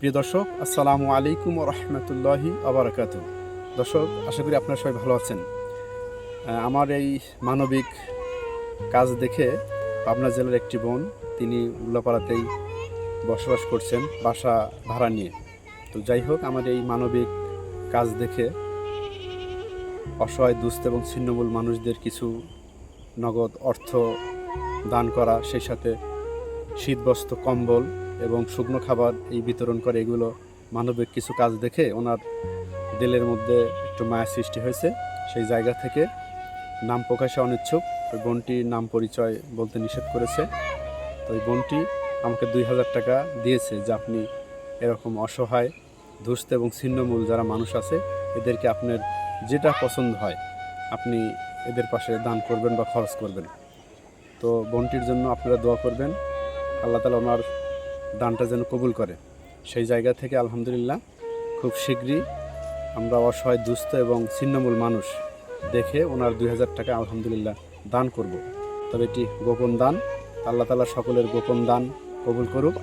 প্রিয় দর্শক, আসসালামু আলাইকুম রহমতুল্লাহি আবরাকাত দর্শক, আশা করি আপনারা সবাই ভালো আছেন। আমার এই মানবিক কাজ দেখে পাবনা জেলার একটি বোন, তিনি উল্লাপাড়াতেই বসবাস করছেন বাসা ভাড়া নিয়ে। তো যাই হোক, আমার এই মানবিক কাজ দেখে অসহায়, দুস্থ এবং ছিন্নমূল মানুষদের কিছু নগদ অর্থ দান করা, সেই সাথে শীতবস্ত্র, কম্বল এবং শুকনো খাবার এই বিতরণ করে, এগুলো মানবিক কিছু কাজ দেখে ওনার দিলের মধ্যে একটু মায়া সৃষ্টি হয়েছে। সেই জায়গা থেকে নাম প্রকাশে অনিচ্ছুক। ওই বোনটির নাম পরিচয় বলতে নিষেধ করেছে। তো ওই বোনটি আমাকে দুই হাজার টাকা দিয়েছে যে আপনি এরকম অসহায়, দুস্থ এবং ছিন্নমূল যারা মানুষ আছে, এদেরকে আপনার যেটা পছন্দ হয়, আপনি এদের পাশে দান করবেন বা খরচ করবেন। তো বোনটির জন্য আপনারা দোয়া করবেন। আল্লাহ তালা ওনার দানটা যেন কবুল করে। সেই জায়গা থেকে আলহামদুলিল্লাহ খুব শীঘ্রই আমরা অসহায়, দুস্থ এবং ছিন্নমূল মানুষ দেখে ওনার দুই হাজার টাকা আলহামদুলিল্লাহ দান করব। তবে এটি গোপন দান। আল্লাহ তালা সকলের গোপন দান কবুল করুক।